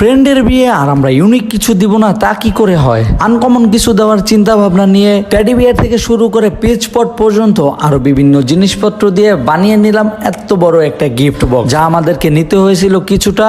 ফ্রেন্ডের বিয়ে আর আমরা ইউনিক কিছু দিব না, তা কি করে হয়? আনকমন কিছু দেওয়ার চিন্তা ভাবনা নিয়ে ট্যাডি বিয়ার থেকে শুরু করে পেজ পট পর্যন্ত আরও বিভিন্ন জিনিসপত্র দিয়ে বানিয়ে নিলাম এত বড় একটা গিফট বক্স যা আমাদেরকে নিতে হয়েছিল কিছুটা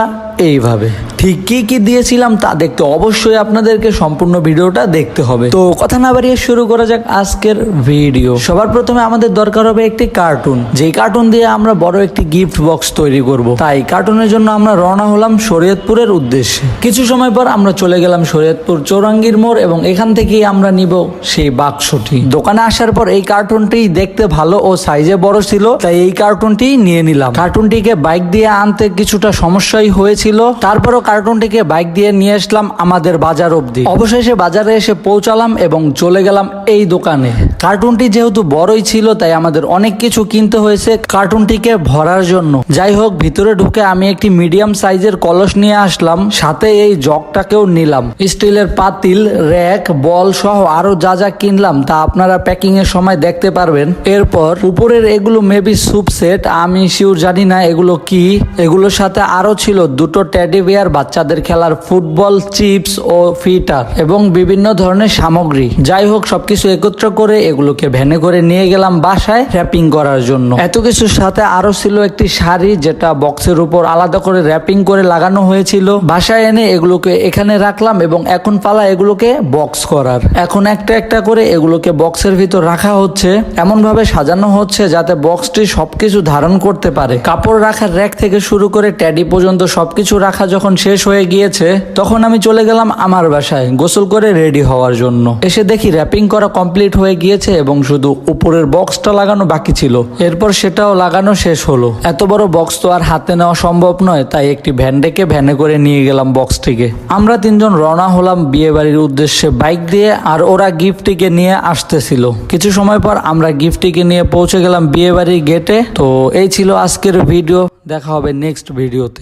এইভাবে। ঠিক কি কি দিয়েছিলাম তা দেখতে অবশ্যই আপনাদেরকে সম্পূর্ণ ভিডিওটা দেখতে হবে। তো কথা না বাড়িয়ে শুরু করা যাক আজকের ভিডিও। সবার প্রথমে আমাদের দরকার হবে একটি কার্টুন। যেই কার্টুন দিয়ে আমরা বড় একটি গিফট বক্স তৈরি করব। তাই কার্টুনের জন্য আমরা রওনা হলাম শরীয়তপুরের উদ্দেশ্যে। কিছু সময় পর আমরা চলে গেলাম শরীয়তপুর চৌরাঙ্গীর মোড় এবং এখান থেকেই আমরা নিব সেই বাক্সটি। দোকানে আসার পর এই কার্টুনটি দেখতে ভালো ও সাইজে বড় ছিল, তাই এই কার্টুনটি নিয়ে নিলাম। কার্টুনটিকে বাইক দিয়ে আনতে কিছুটা সমস্যাই হয়েছিল। তারপরও কার্টুনটিকে বাইক দিয়ে নিয়ে আসলাম আমাদের বাজার অবধি। অবশেষে বাজারে এসে পৌঁছালাম এবং চলে গেলাম এই দোকানে। কার্টুনটি যেহেতু বড়ই ছিল, তাই আমাদের অনেক কিছু কিনতে হয়েছে কার্টুনটিকে ভরার জন্য। যাই হোক, ভিতরে ঢুকে আমি একটি মিডিয়াম সাইজের কলস নিয়ে আসলাম, সাথে এই জগটাকেও নিলাম। স্টিলের পাতিল, র্যাক, বল সহ আরও যা যা কিনলাম, তা আপনারা প্যাকিং এর সময় দেখতে পারবেন। এরপর উপরের এগুলো মেবি স্যুপ সেট, আমি শিওর জানি না এগুলো কি। এগুলোর সাথে আরও ছিল দুটো টেডি বিয়ার বাচ্চাদের খেলার ফুটবল, চিপস ও ফিটার এবং বিভিন্ন ধরনের সামগ্রী। যাই হোক, সবকিছু একত্র করে এগুলোকে ভ্যানে করে নিয়ে গেলাম বাসায় র্যাপিং করার জন্য। এত কিছুর সাথে আরও ছিল একটি শাড়ি যেটা বক্সের উপর আলাদা করে র্যাপিং করে লাগানো হয়েছিল। বাসায় এনে এগুলোকে এখানে রাখলাম এবং এখন পালা এগুলোকে বক্স করার। এখন একটা একটা করে এগুলোকে বক্সের ভিতর রাখা হচ্ছে। এমন ভাবে সাজানো হচ্ছে যাতে বক্সটি সবকিছু ধারণ করতে পারে। কাপড় রাখার র্যাক থেকে শুরু করে ট্যাডি পর্যন্ত সবকিছু রাখা যখন শেষ হয়ে গিয়েছে, তখন আমি চলে গেলাম আমার বাসায় গোসল করে রেডি হওয়ার জন্য। এসে দেখি র্যাপিং করা কমপ্লিট হয়ে গিয়েছে। এবং শুধু উপরের বক্সটা লাগানো বাকি ছিল। এরপর সেটাও লাগানো শেষ হলো। এত বড় বক্স তো আর হাতে নেওয়া সম্ভব নয়, তাই একটি ভ্যান ডেকে ভ্যানে করে নিয়ে গেলাম বক্সটিকে। আমরা তিনজন রওনা হলাম বিয়ে বাড়ির উদ্দেশ্যে বাইক দিয়ে আর ওরা গিফটটিকে নিয়ে আসতেছিল। কিছু সময় পর আমরা গিফটটিকে নিয়ে পৌঁছে গেলাম বিয়ে বাড়ির গেটে। তো এই ছিল আজকের ভিডিও। দেখা হবে নেক্সট ভিডিওতে।